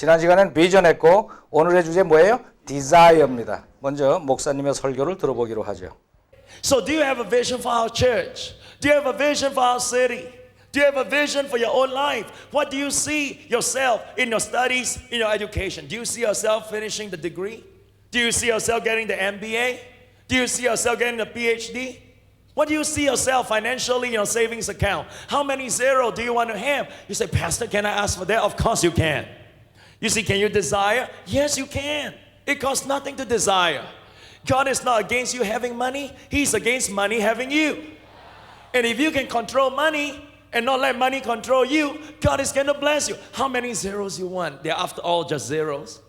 지난 시간엔 비전 했고 오늘의 주제 뭐예요? 디자이어입니다. 먼저 목사님의 설교를 들어보기로 하죠. So, do you have a vision for our church? Do you have a vision for our city? Do you have a vision for your own life? What do you see yourself in your studies, in your education? Do you see yourself finishing the degree? Do you see yourself getting the MBA? Do you see yourself getting the PhD? What do you see yourself financially in your savings account? How many zero do you want to have? You say, Pastor, can I ask for that? Of course you can. You see, can you desire? Yes, you can. It costs nothing to desire. God is not against you having money, He's against money having you. And if you can control money and not let money control you, God is going to bless you. How many zeros you want? They're after all just zeros.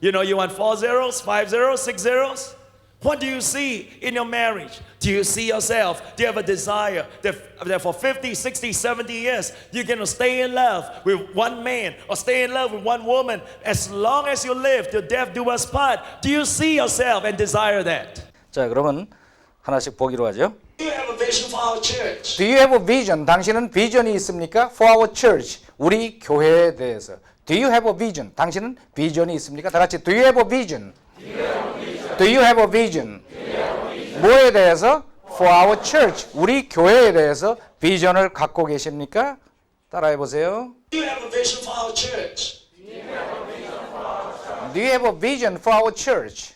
You know, you want four zeros, five zeros, six zeros? What do you see in your marriage? Do you see yourself? Do you have a desire that, that for 50, 60, 70 years you're going to stay in love with one man or stay in love with one woman as long as you live till death do us part? Do you see yourself and desire that? 자, 그러면 하나씩 보기로 하죠. Do you have a vision for our church? Do you have a vision? 당신은 비전이 있습니까? For our church, 우리 교회에 대해서. Do you have a vision? 당신은 비전이 있습니까? 다 같이 Do you have a vision? Do you have a vision? 뭐에 대해서? For our church, 우리 교회에 대해서 비전을 갖고 계십니까? 따라해 보세요. Do you have a vision for our church? Do you have a vision for our church?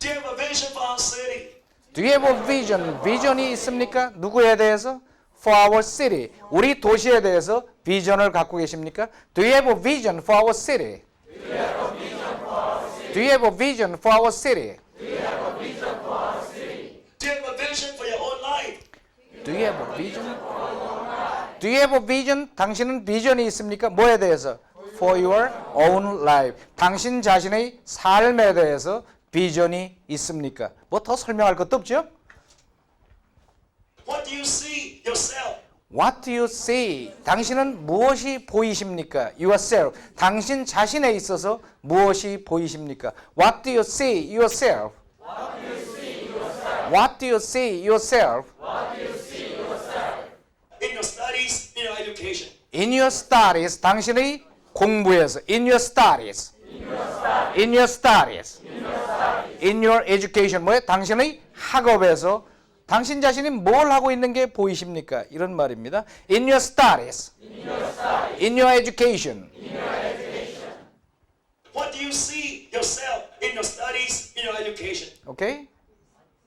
Do you have a vision for our city? Do you have a vision? 비전이 있습니까? 누구에 대해서? For our city. 우리 도시에 대해서 비전을 갖고 계십니까? Do you have a vision for our city? Do you have a vision for our city? Do you have a vision for your own life? Do you have a vision? Do you have a vision? 당신은 비전이 있습니까? 뭐에 대해서? For your own life. 당신 자신의 삶에 대해서 비전이 있습니까? 뭐 더 설명할 것도 없죠? What do you see yourself? What do you see? 당신은 무엇이 보이십니까? Yourself. 당신 자신에 있어서 무엇이 보이십니까? What do you see yourself? What do you see yourself? In your studies, in your education. In your studies. 당신의 공부에서. In your studies. In your studies. In your education. 뭐예요? 당신의 학업에서 당신 자신이 뭘 하고 있는 게 보이십니까? 이런 말입니다. In your studies. In your education. What do you see yourself in your studies, in your education? 오케이?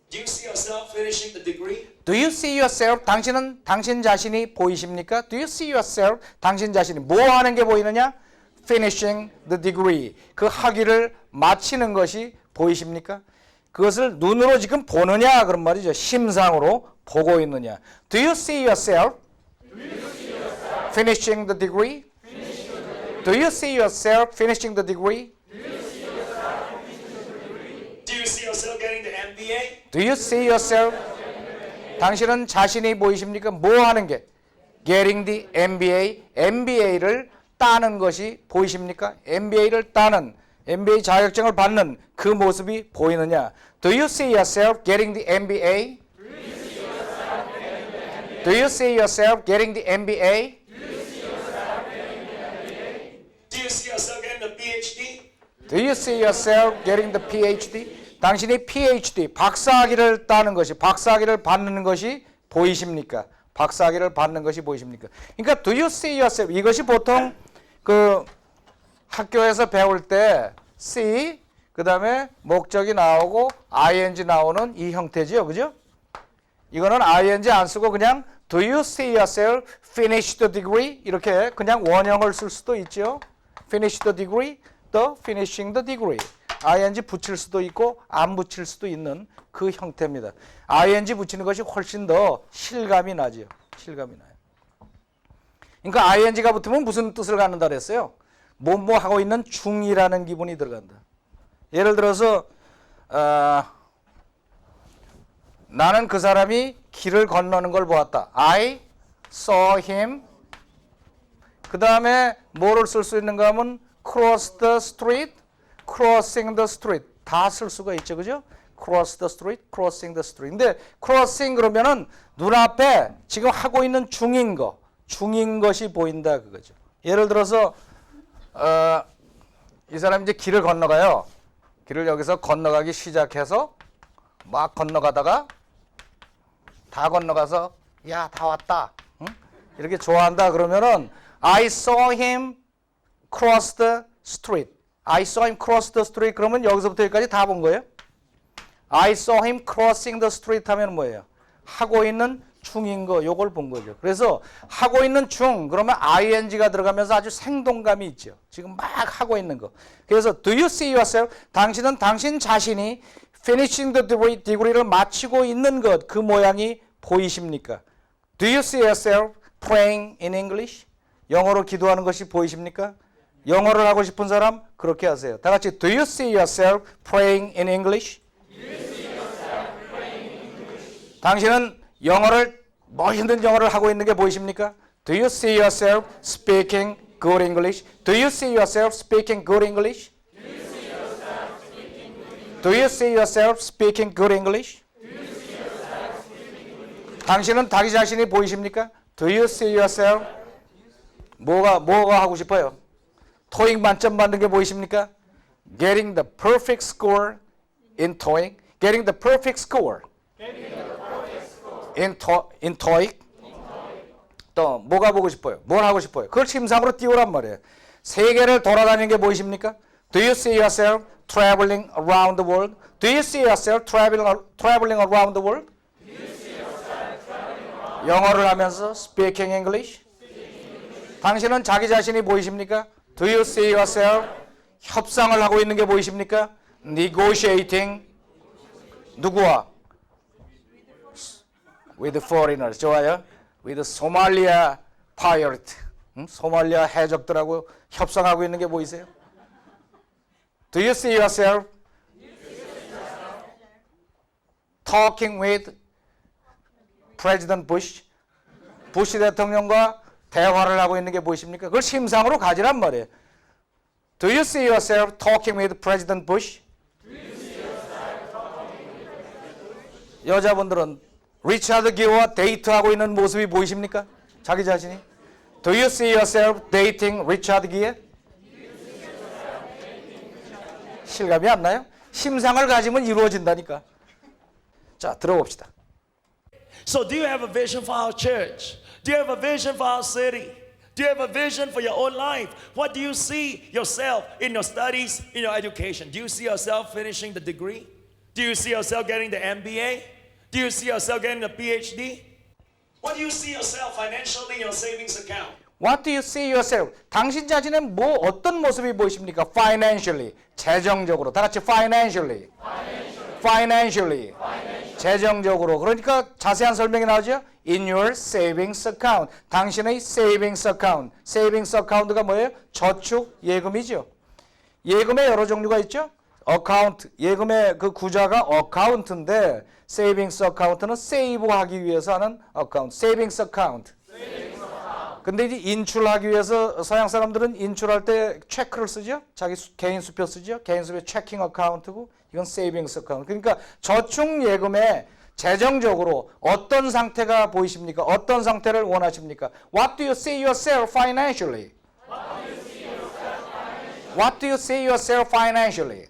Do you see yourself finishing the degree? Do you see yourself? 당신은 당신 자신이 보이십니까? Do you see yourself? 당신 자신이 뭐 하는 게 보이느냐? Finishing the degree. 그 학위를 마치는 것이 보이십니까? 그것을 눈으로 지금 보느냐 그런 말이죠. 심상으로 보고 있느냐. Do you see yourself? Finishing the degree? Do you see yourself finishing the degree? Do you see yourself getting the MBA? Do you see yourself? 당신은 자신이 보이십니까? 뭐 하는 게? Getting the MBA, MBA를 따는 것이 보이십니까? MBA를 따는 MBA 자격증을 받는 그 모습이 보이느냐? Do you see yourself getting the MBA? Do you see yourself getting the MBA? Do you see yourself getting the PhD? Do you see yourself getting the PhD? 당신이 PhD, 박사학위를 따는 것이, 박사학위를 받는 것이 보이십니까? 박사학위를 받는 것이 보이십니까? 그러니까 do you see yourself 이것이 보통 그 학교에서 배울 때 see 그다음에 목적이 나오고 ing 나오는 이 형태지요. 그죠? 이거는 ing 안 쓰고 그냥 do you see yourself finish the degree 이렇게 그냥 원형을 쓸 수도 있죠. finish the degree, the finishing the degree. ing 붙일 수도 있고 안 붙일 수도 있는 그 형태입니다. ing 붙이는 것이 훨씬 더 실감이 나죠. 실감이 나요. 그러니까 ing가 붙으면 무슨 뜻을 갖는다 그랬어요? 뭐뭐 하고 있는 중이라는 기분이 들어간다. 예를 들어서 어, 나는 그 사람이 길을 건너는 걸 보았다. I saw him. 그 다음에 뭐를 쓸 수 있는가 하면 cross the street, crossing the street 다 쓸 수가 있죠, 그죠? cross the street, crossing the street. 근데 crossing 그러면은 눈앞에 지금 하고 있는 중인 거, 중인 것이 보인다 그거죠. 예를 들어서 어, 이 사람이 이제 길을 건너가요. 길을 여기서 건너가기 시작해서 막 건너가다가 다 건너가서 야 다 왔다. 응? 이렇게 좋아한다 그러면은 I saw him cross the street. I saw him cross the street 그러면 여기서부터 여기까지 다 본 거예요. I saw him crossing the street 하면 뭐예요? 하고 있는 중인 거 요걸 본 거죠. 그래서 하고 있는 중 그러면 ing가 들어가면서 아주 생동감이 있죠. 지금 막 하고 있는 거. 그래서 do you see yourself? 당신은 당신 자신이 finishing the degree, degree를 마치고 있는 것 그 모양이 보이십니까? Do you see yourself praying in English? 영어로 기도하는 것이 보이십니까? 영어를 하고 싶은 사람 그렇게 하세요. 다 같이 Do you see yourself praying in English? 당신은 영어를 멋있는 영어를 하고 있는 게 보이십니까? Do you see yourself speaking good English? Do you see yourself speaking good English? Do you see yourself speaking good English? 당신은 자기 자신이 보이십니까? Do you see yourself 뭐가 뭐가 하고 싶어요? 토익 만점 받는 게 보이십니까? Getting the perfect score in TOEIC. Getting the perfect score. In TOEIC. 또 뭐가 보고 싶어요? 뭘 하고 싶어요? 그걸 침상으로 띄우란 말이에요. 세계를 돌아다니는 게 보이십니까? Do you see yourself traveling around the world? Do you see yourself traveling traveling around the world? 영어를 하면서 speaking English? 당신은 자기 자신이 보이십니까? Do you see yourself 협상을 하고 있는 게 보이십니까? negotiating 누구와? With foreigners 좋아요. with 소말리아 pirate 응? 소말리아 해적들하고 협상하고 있는 게 보이세요? Do you see yourself talking with President Bush? 부시 대통령과 대화를 하고 있는 게 보이십니까? 그걸 심상으로 가지란 말이에요. Do you see yourself talking with President Bush? 여자분들은 리차드 기어와 데이트하고 있는 모습이 보이십니까? 자기 자신이? Do you see yourself dating Richard Gere? 실감이 안 나요? 심상을 가지면 이루어진다니까. 자, 들어봅시다. So, do you have a vision for our church? Do you have a vision for our city? Do you have a vision for your own life? What do you see yourself in your studies, in your education? Do you see yourself finishing the degree? Do you see yourself getting the MBA? Do you see yourself getting the PhD? What do you see yourself financially in your savings account? What do you see yourself? 당신 자신의 뭐 어떤 모습이 보이십니까? Financially, 재정적으로. 다 같이 financially. Financially. 재정적으로. 그러니까 자세한 설명이 나오죠? In your savings account. 당신의 savings account. savings account가 뭐예요? 저축 예금이죠. 예금의 여러 종류가 있죠. 어카운트 예금의 그 구자가 어카운트인데 세이빙스 어카운트는 세이브하기 위해서 하는 어카운트 세이빙스 어카운트 근데 이제 인출하기 위해서 서양 사람들은 인출할 때 체크를 쓰죠? 자기 수- 개인 수표 쓰죠? 개인 수표 체킹 어카운트고 이건 세이빙스 어카운트 그러니까 저축 예금에 재정적으로 어떤 상태가 보이십니까? 어떤 상태를 원하십니까? What do you see yourself financially What do you see yourself financially?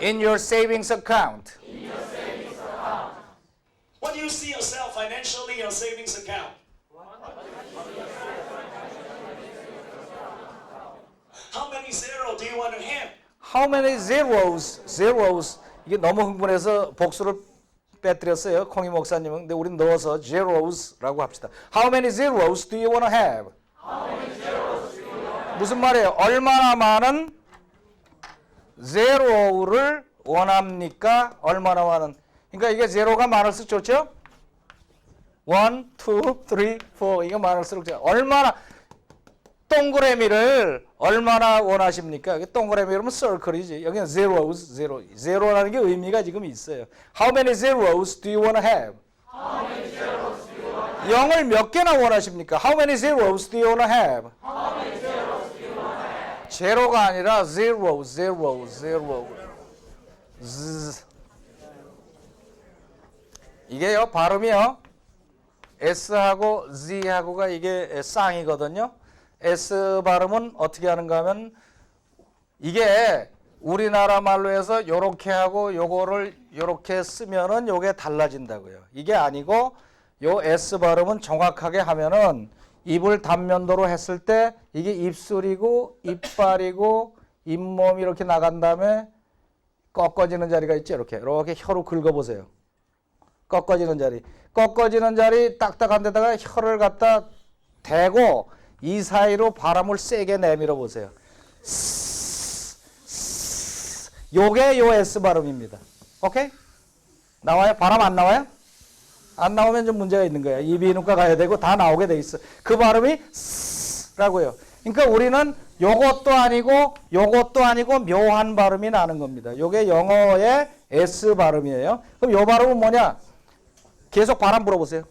In your savings account. What do you see yourself financially in your savings account? How many zero do you want to have? How many zeros? Zeros. 이게 너무 흥분해서 복수를 빼뜨렸어요. 콩이 목사님은. 근데 우린 넣어서 zeros라고 합시다. How many zeros do you want to have? 무슨 말이에요? 얼마나 많은 zero를 원합니까? 얼마나 많은? 그러니까 이게 제로가 많을수록 좋죠? 1, 2, 3, 4 이거 많을수록 좋죠. 얼마나 동그라미를 얼마나 원하십니까? 동그라미 그러면 circle이지. 여기는 zeros, zero. zero라는 게 의미가 지금 있어요. How many zeros do you want to have? 영을 몇 개나 원하십니까? How many zeros do you want to have? 제로가 아니라 zero, zero, zero. Z. 이게요 발음이요. S하고 Z하고가 이게 쌍이거든요. S 발음은 어떻게 하는가 하면 이게 우리나라 말로 해서 요렇게 하고 요거를 요렇게 쓰면은 요게 달라진다고요. 이게 아니고 요 S 발음은 정확하게 하면은 입을 단면도로 했을 때 이게 입술이고 이빨이고 잇몸이 이렇게 나간 다음에 꺾어지는 자리가 있죠. 이렇게 이렇게 혀로 긁어보세요. 꺾어지는 자리. 꺾어지는 자리 딱딱한 데다가 혀를 갖다 대고 이 사이로 바람을 세게 내밀어 보세요. 요게 요 S 발음입니다. 오케이? 나와요? 바람 안 나와요? 안 나오면 좀 문제가 있는 거야. 이비인후과 가야 되고 다 나오게 돼 있어. 그 발음이 라고요. 그러니까 우리는 요것도 아니고 요것도 아니고 묘한 발음이 나는 겁니다. 요게 영어의 S 발음이에요. 그럼 요 발음은 뭐냐? 계속 바람 불어보세요.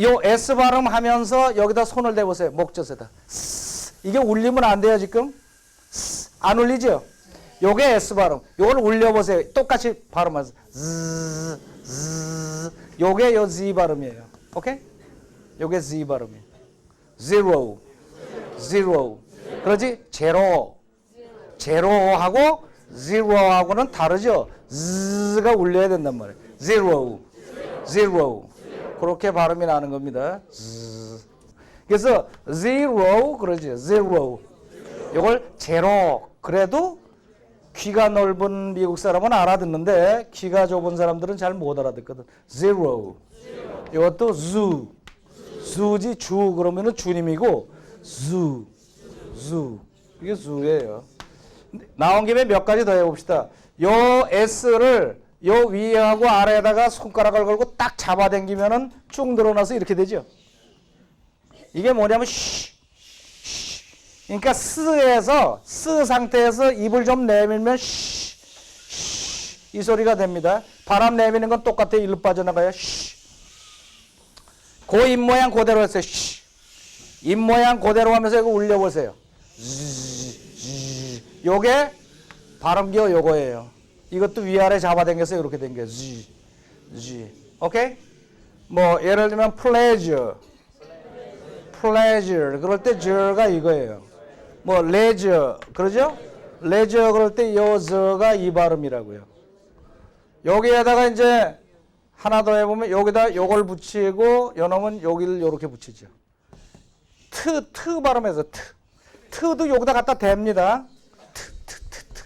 요 S 발음 하면서 여기다 손을 대보세요. 목젖에다. 이게 울리면 안 돼요, 지금? 안 울리죠? 요게 S 발음. 요걸 울려보세요. 똑같이 발음하세요. 요게 요 Z 발음이에요. 오케이? 요게 Z 발음이에요. zero, zero. 그러지? 제로. 제로하고 zero하고는 다르죠? z가 울려야 된단 말이에요. zero, zero. 그렇게 발음이 나는 겁니다. 즈. 그래서 zero 그러지? zero. 이걸 제로. 그래도 귀가 넓은 미국 사람은 알아듣는데 귀가 좁은 사람들은 잘 못 알아듣거든. zero. 이것도 zoo. zoo지 주 그러면은 주님이고 zoo. zoo. 이게 zoo예요. 나온 김에 몇 가지 더 해봅시다. 요 S를 요 위에하고 아래에다가 손가락을 걸고 딱 잡아당기면은 쭉 늘어나서 이렇게 되죠. 이게 뭐냐면 쉬, 쉬. 그러니까 스에서 스 상태에서 입을 좀 내밀면 쉬, 쉬. 이 소리가 됩니다. 바람 내미는 건 똑같아요. 일로 빠져나가요. 쉬. 그입 모양 그대로. 쉬. 입 모양 그대로 하면서 이거 울려보세요. 요게 발음기어 요거예요. 이것도 위아래 잡아당겨서 이렇게. G, G. 오케이? 뭐 예를 들면 pleasure, pleasure. 그럴 때 저가 이거예요. 뭐 leisure, 그러죠? leisure 그럴 때요 저가 이 발음이라고요. 여기에다가 이제 하나 더 해보면 여기다 요걸 붙이고 요놈은 여기를 요렇게 붙이죠. 트, 트 발음해서 트. 트도 여기다 갖다 댑니다. 트, 트, 트, 트.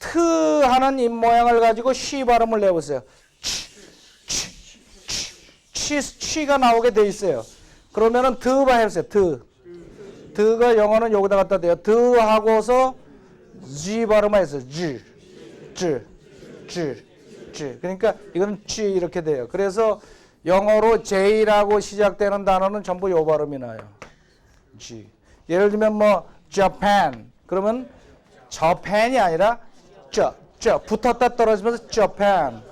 트 하는 입 모양을 가지고 쉬 발음을 내보세요. 치, 치, 치, 치, 치가 나오게 돼 있어요. 그러면은 드바 해보세요. 드. 드가 영어는 여기다 갖다 대요. 드 하고서 G 발음해서 G, G, G, G. 그러니까 이거는 G 이렇게 돼요. 그래서 영어로 J라고 시작되는 단어는 전부 요 발음이 나요. G. 예를 들면 뭐 Japan 그러면 저팬이 아니라 저, 저 붙었다 떨어지면서 Japan,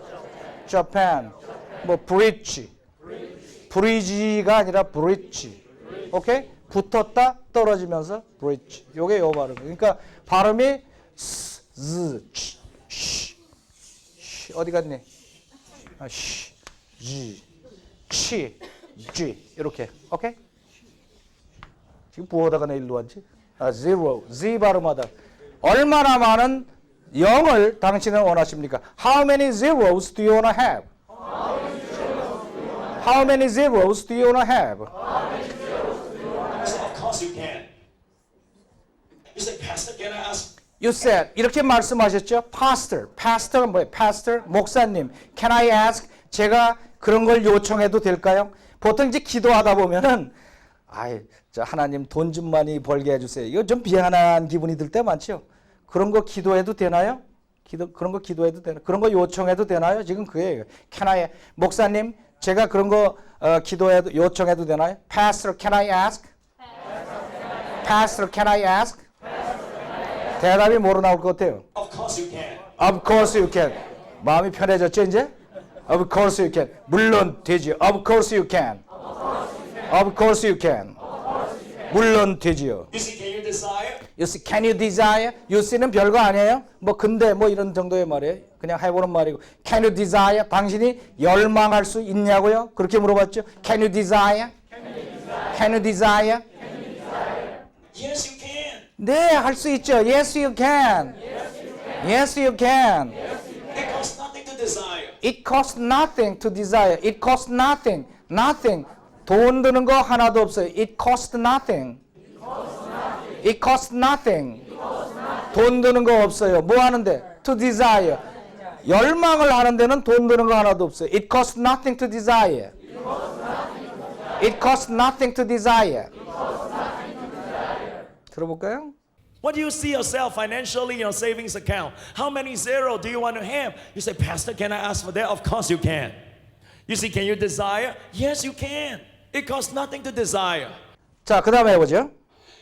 Japan. 뭐 bridge, bridge가 아니라 bridge. 오케이? 붙었다 떨어지면서 bridge. 요게 요 발음. 그러니까 발음이 스, z, 치, 쉬, 쉬. 어디 갔니? 아, 쉬, 지, 치, 지 이렇게. 오케이? 지금 부어다가 내 일로 왔지? 아, zero, 발음하다. 얼마나 많은 0을 당신은 원하십니까? How many zeros do you wanna have? How many zeros do you wanna have? Course you can. You say, Pastor, can I ask? You said 이렇게 말씀하셨죠? Pastor, pastor 뭐예요? Pastor 목사님, can I ask? 제가 그런 걸 요청해도 될까요? 보통 이제 기도하다 보면은 아이, 저 하나님 돈 좀 많이 벌게 해주세요. 이거 좀 미안한 기분이 들 때 많죠. 그런 거 기도해도 되나요? 기도 그런 거 기도해도 되나? 그런 거 요청해도 되나요? 지금 그예요. Can I 목사님 제가 그런 거 어, 기도해도 요청해도 되나요? Pastor, can I ask? Pastor, can I ask? 대답이 뭐로 나올 것 같아요? Of course you can. Of course you can. 마음이 편해졌죠 이제? Of course you can. 물론 되지. Of course you can. Of course you can. 물론 되지요. You see, can you desire? You see, can you desire? You see는 별거 아니에요. 뭐 근데 뭐 이런 정도의 말이에요. 그냥 해보는 말이고. Can you desire? 당신이 열망할 수 있냐고요? 그렇게 물어봤죠. Can you desire? Can you desire? Yes, you can. 네, 할 수 있죠. Yes, you can. Yes, you can. It costs nothing to desire. It costs nothing to desire. It costs nothing. Nothing. 돈 드는 거 하나도 없어요. It costs nothing. It costs nothing. 돈 드는 거 없어요. 뭐 하는데? To desire. 열망을 하는 데는 돈 드는 거 하나도 없어요. It costs nothing to desire. It costs nothing to desire. 들어볼까요? What do you see yourself financially in your savings account? How many zero do you want to have? You say, Pastor, can I ask for that? Of course you can. You see, can you desire? Yes, you can. It costs nothing to desire. 자, 그 다음에 해보죠.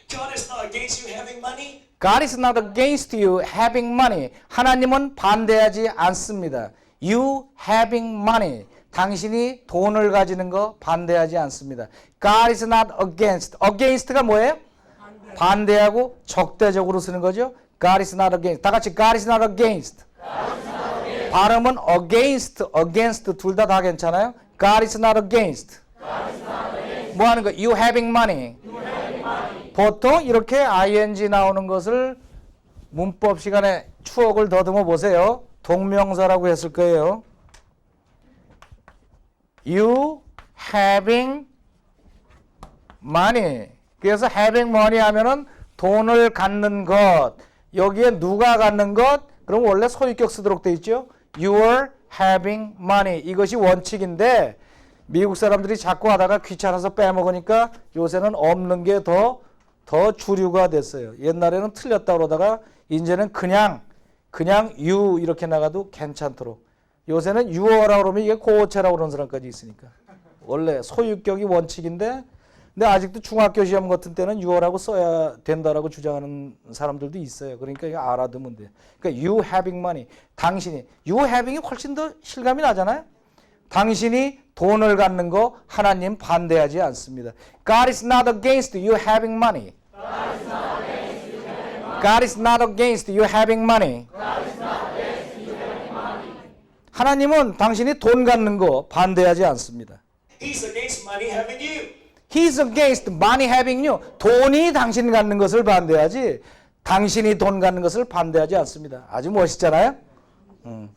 God is not against you having money. God is not against you having money. 하나님은 반대하지 않습니다. You having money. 당신이 돈을 가지는 거 반대하지 않습니다. God is not against. against가 뭐예요? 반대하고 적대적으로 쓰는 거죠. God is not against. 다 같이 God is not against. 발음은 against, against 둘 다 다 괜찮아요. God is not against. 뭐 하는 거? You having money. 보통 이렇게 ing 나오는 것을 문법 시간에 추억을 더듬어 보세요. 동명사라고 했을 거예요. You having money. 그래서 having money 하면은 돈을 갖는 것. 여기에 누가 갖는 것? 그럼 원래 소유격 쓰도록 돼 있죠. You're having money. 이것이 원칙인데 미국 사람들이 자꾸 하다가 귀찮아서 빼먹으니까 요새는 없는 게 더 더 주류가 됐어요. 옛날에는 틀렸다 그러다가 이제는 그냥 그냥 you 이렇게 나가도 괜찮도록. 요새는 you어라고 그러면 이게 고체라고 그러는 사람까지 있으니까. 원래 소유격이 원칙인데 근데 아직도 중학교 시험 같은 때는 you어라고 써야 된다라고 주장하는 사람들도 있어요. 그러니까 이거 알아두면 돼. 그러니까 you having money. 당신이 you having이 훨씬 더 실감이 나잖아요. 당신이 돈을 갖는 거 하나님 반대하지 않습니다. God is not against you having money. God is not against you having money. 하나님은 당신이 돈 갖는 거 반대하지 않습니다. He's against money having you. He's against money having you. 돈이 당신 갖는 것을 반대하지 당신이 돈 갖는 것을 반대하지 않습니다. 아주 멋있잖아요. 음.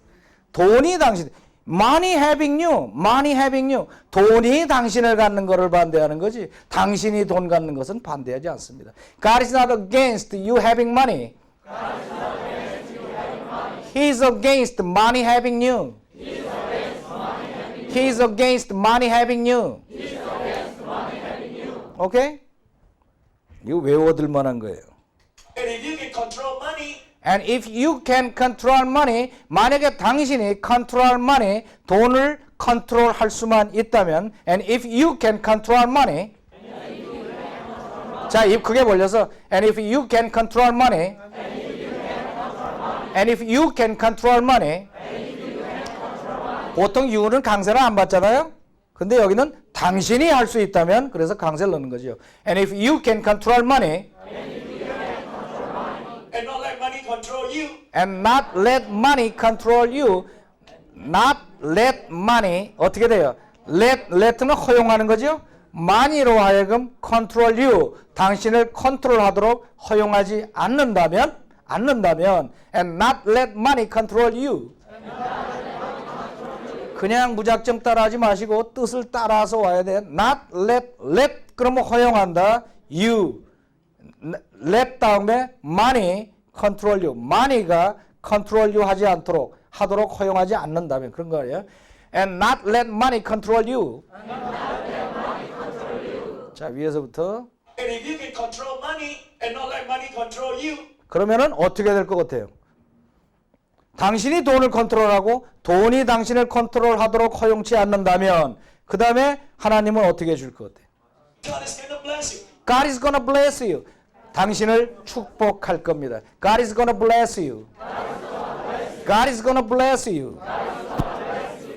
돈이 당신 money having you, money having you. 돈이 당신을 갖는 것을 반대하는 거지. 당신이 돈 갖는 것은 반대하지 않습니다. God is not against you having money. He's against money having you. He's against money having you. 오케이? 이거 외워둘 만한 거예요. And if you can control money, And if you can control money, 만약에 당신이 control money, 돈을 컨트롤 할 수만 있다면, and if you can control money, 자, 입 크게 벌려서, and if you can control money, and if you can control money, 보통 you는 강세를 안 받잖아요. 근데 여기는 당신이 할 수 있다면, 그래서 강세를 넣는 거죠. And if you can control money, and not let money control you, and not let money control you. not let money 어떻게 돼요? let let는 허용하는 거죠. money로 하여금 control you 당신을 컨트롤하도록 허용하지 않는다면 않는다면 and not let money control you 그냥 무작정 따라하지 마시고 뜻을 따라서 와야 돼. not let let 그러면 허용한다. you let 다음에 money control you. money가 control you 하지 않도록 하도록 허용하지 않는다면 그런 거예요. and not let money control you. 자 위에서부터 and if you can control money and not let money control you, 그러면은 어떻게 될 것 같아요? 당신이 돈을 컨트롤하고 돈이 당신을 컨트롤하도록 허용치 않는다면 그 다음에 하나님은 어떻게 해줄 것 같아요? God is going to bless you. God is gonna bless you. 당신을 축복할 겁니다. God is gonna bless you. God is gonna bless you.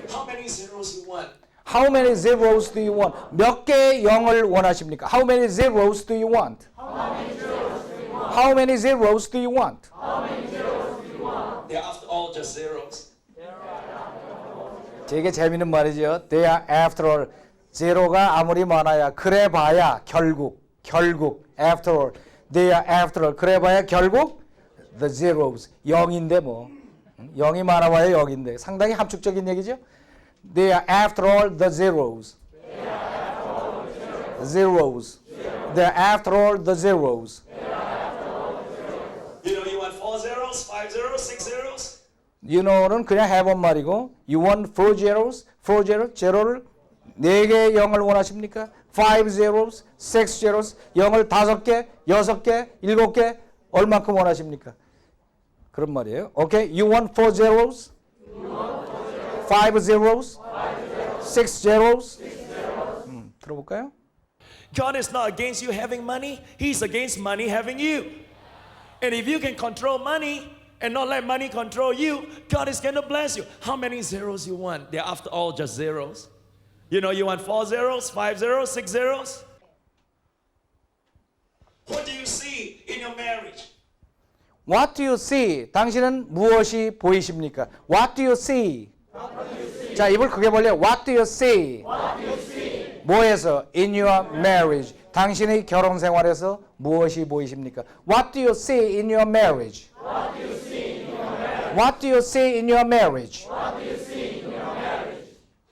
How many zeros you want? How many zeros do you want? 몇 개의 0을 원하십니까? How many zeros do you want? How many zeros do you want? They're after zeros. 되게 재밌는 말이죠. They are after all. 제로가 아무리 많아야 그래 봐야 결국 결국 after all. They are after all. 그래 봐야 결국 the zeros. 0인데 뭐. 0이 많아봐야 0인데. 상당히 함축적인 얘기죠. They are after all the zeros. Zeros. They are after all the zeros. You know, you want four zeros, five zeros, six zeros? You know는 그냥 해본 말이고 You want four zeros? Four zeros? 제로를 네 개의 0을 원하십니까? Five zeros? Six zeros? 0을 다섯 개? 여섯 개? 일곱 개? 얼만큼 원하십니까? 그런 말이에요. Okay? You want four zeros? Five zeros? Six zeros? 음, 들어볼까요? God is not against you having money, He's against money having you. And if you can control money and not let money control you, God is going to bless you. How many zeros you want? They're after all just zeros. You know, you want four zeros, five zeros, six zeros? What do you see in your marriage? What do you see? 당신은 무엇이 보이십니까? What do you see? 자, 입을 크게 벌려. What do you see? 뭐에서? In your marriage. 당신의 결혼 생활에서 무엇이 보이십니까? What do you see in your marriage? What do you see in your marriage?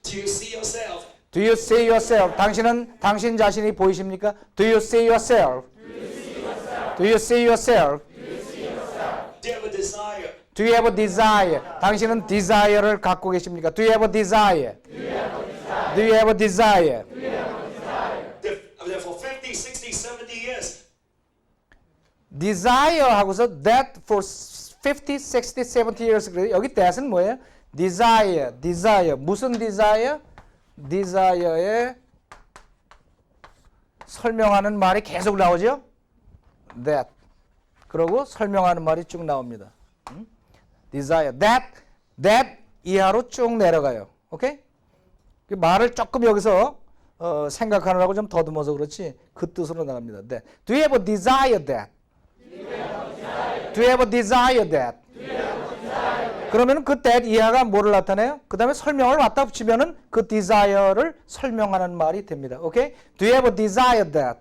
Do you see yourself? Do you see yourself? 당신은 당신 자신이 보이십니까? Do you see yourself? Do you see yourself? Do you have a desire? Do you have a desire? 당신은 desire를 갖고 계십니까? Do you have a desire? Do you have a desire? There- there For 50, 60, 70 years, desire 하고서 that for 50, 60, 70 years 그래요. 여기 that은 뭐예요? desire, desire. 무슨 desire? desire에 설명하는 말이 계속 나오죠? that. 그러고 설명하는 말이 쭉 나옵니다. 음? desire, that, that 이하로 쭉 내려가요. 오케이? 그 말을 조금 여기서 어, 생각하느라고 좀 더듬어서 그렇지 그 뜻으로 나갑니다. That. Do you have a desire that? Do you have a desire that? 그러면 그 that 이하가 뭐를 나타내요? 그 다음에 설명을 왔다 붙이면은 그 desire를 설명하는 말이 됩니다. 오케이? Do you have a desire that?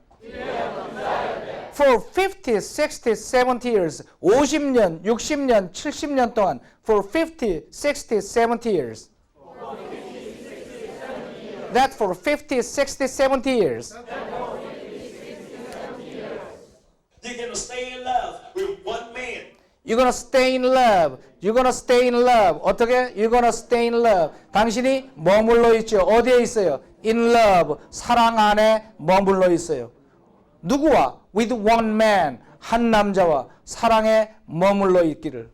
For 50, 60, 70 years, 50년, 60년, 70년 동안, for 50, 60, 70 years. That for 50, 60, 70 years. You're to stay in love with one man. You're gonna stay in love. You're gonna stay in love. 어떻게? You're gonna stay in love. 당신이 머물러 있죠. 어디에 있어요? In love. 사랑 안에 머물러 있어요. 누구와? With one man. 한 남자와 사랑에 머물러 있기를.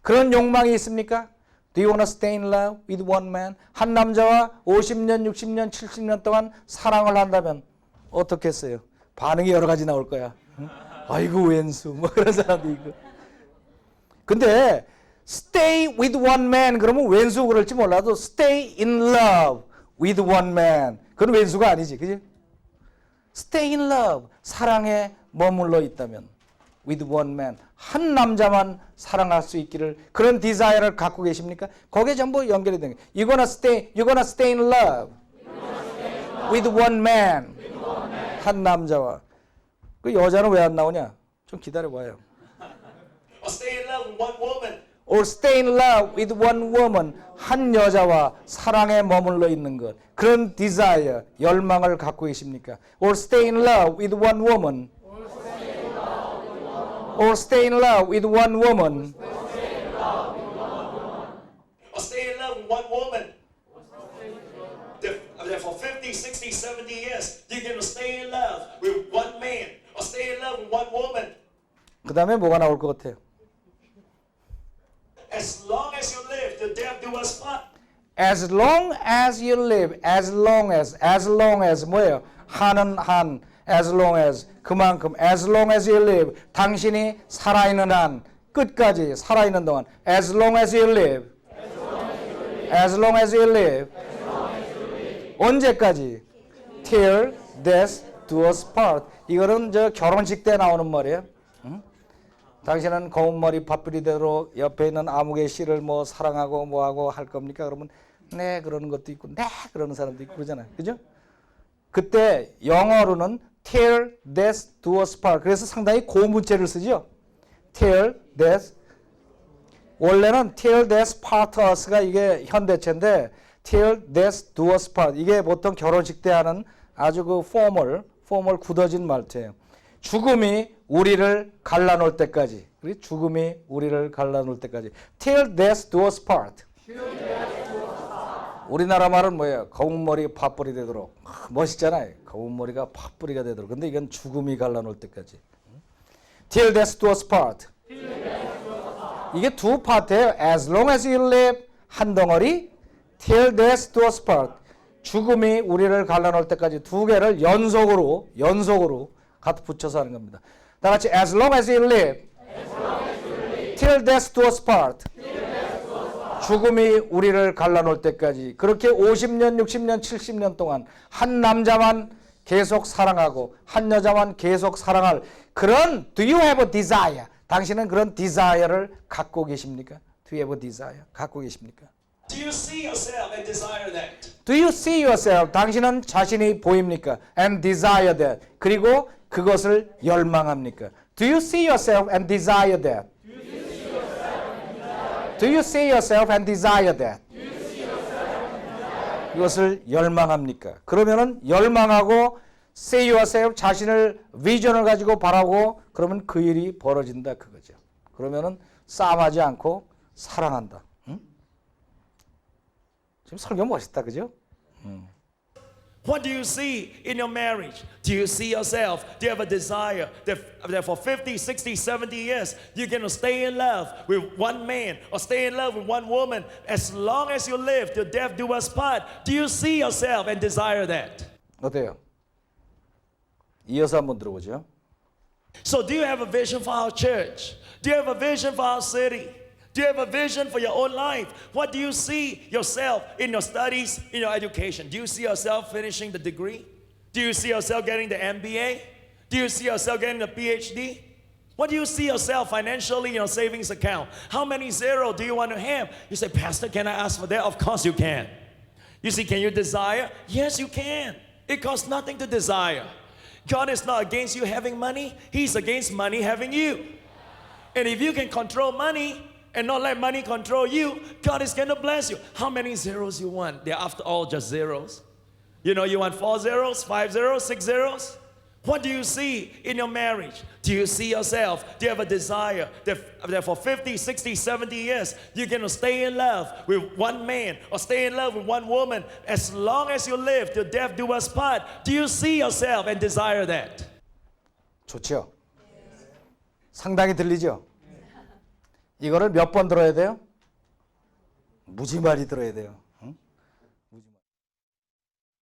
그런 욕망이 있습니까? Do you wanna stay in love with one man? 한 남자와 50년, 60년, 70년 동안 사랑을 한다면 어떻겠어요? 반응이 여러 가지 나올 거야. 응? 아이고 왼수 뭐 그런 사람도 있고. 근데 stay with one man 그러면 왼수 그럴지 몰라도 stay in love with one man 그건 왼수가 아니지, 그지? stay in love 사랑에 머물러 있다면 with one man 한 남자만 사랑할 수 있기를 그런 디자이어를 갖고 계십니까? 거기에 전부 연결이 되는 거예요. You're gonna stay, you're gonna stay in love with one man 한 남자와 그 여자는 왜 안 나오냐? 좀 기다려 봐요. Or stay in love with one woman. or stay in love with one woman 한 여자와 사랑에 머물러 있는 것 그런 desire 열망을 갖고 계십니까? or stay in love with one woman or stay in love with one woman Or stay in love with one woman. There- there For 50, 60, 70 years, you're going to stay in love with one man. Or stay in love with one woman. 그 다음에 뭐가 나올 것 같아요? As long as you live, the death do us part. as long as you live as long as as long as 뭐예요? 한은 한 as long as 그만큼 as long as you live 당신이 살아있는 한 끝까지 살아있는 동안 as long as you live as long as you live 언제까지? Till death do us part. 이거는 저 결혼식 때 나오는 말이에요. 응? 당신은 검은 머리 밥풀이대로 옆에 있는 아무개 씨를 뭐 사랑하고 뭐하고 할 겁니까? 그러면 네 그러는 것도 있고 네 그러는 사람도 있고 그러잖아요. 그죠? 그때 영어로는 till death do us part. 그래서 상당히 고문체를 쓰죠. till death 원래는 till death part us가 이게 현대체인데 till death do us part 이게 보통 결혼식 때 하는 아주 그 포멀 포멀 굳어진 말투예요. 죽음이 우리를 갈라놓을 때까지. 그리 죽음이 우리를 갈라놓을 때까지. till death do us part. 우리나라 말은 뭐예요? 검은 머리 팥뿌리 되도록 아, 멋있잖아요. 검은 머리가 팥뿌리가 되도록. 근데 이건 죽음이 갈라놓을 때까지. till death do us part. 이게 두 파트예요. As long as you live 한 덩어리 till death do us part. 죽음이 우리를 갈라놓을 때까지 두 개를 연속으로 연속으로 갖다 붙여서 하는 겁니다. 다 같이 as long as you live till death do us part. 죽음이 우리를 갈라놓을 때까지 그렇게 50년, 60년, 70년 동안 한 남자만 계속 사랑하고 한 여자만 계속 사랑할 그런 do you have a desire? 당신은 그런 desire를 갖고 계십니까? Do you have a desire? 갖고 계십니까? Do you see yourself? Do you see yourself? 당신은 자신이 보입니까? And desire that. 그리고 그것을 열망합니까? Do you see yourself and desire that? Do you see yourself and desire that? 이것을 열망합니까? 그러면은 열망하고 see yourself 자신을 비전을 가지고 바라고 그러면 그 일이 벌어진다 그거죠. 그러면은 싸움하지 않고 사랑한다. 응? 지금 설교 멋있다 그죠? What do you see in your marriage? Do you see yourself? Do you have a desire that, that for 50, 60, 70 years you're going to stay in love with one man or stay in love with one woman as long as you live till death do us part? Do you see yourself and desire that? 어때요? 이어서 한번 들어보죠. So, do you have a vision for our church? Do you have a vision for our city? Do you have a vision for your own life? What do you see yourself in your studies, in your education? Do you see yourself finishing the degree? Do you see yourself getting the MBA? Do you see yourself getting the PhD? What do you see yourself financially in your savings account? How many zero do you want to have? You say, Pastor, can I ask for that? Of course you can. You see, can you desire? Yes, you can. It costs nothing to desire. God is not against you having money, He's against money having you. And if you can control money and not let money control you, God is going to bless you. How many zeros you want? They're after all just zeros. You know, you want four zeros, five zeros, six zeros? What do you see in your marriage? Do you see yourself? Do you have a desire that, that for 50, 60, 70 years you're going to stay in love with one man or stay in love with one woman as long as you live till death do us part? Do you see yourself and desire that? 좋죠? 상당히 들리죠? 이거를 몇 번 들어야 돼요? 무지마리 들어야 돼요.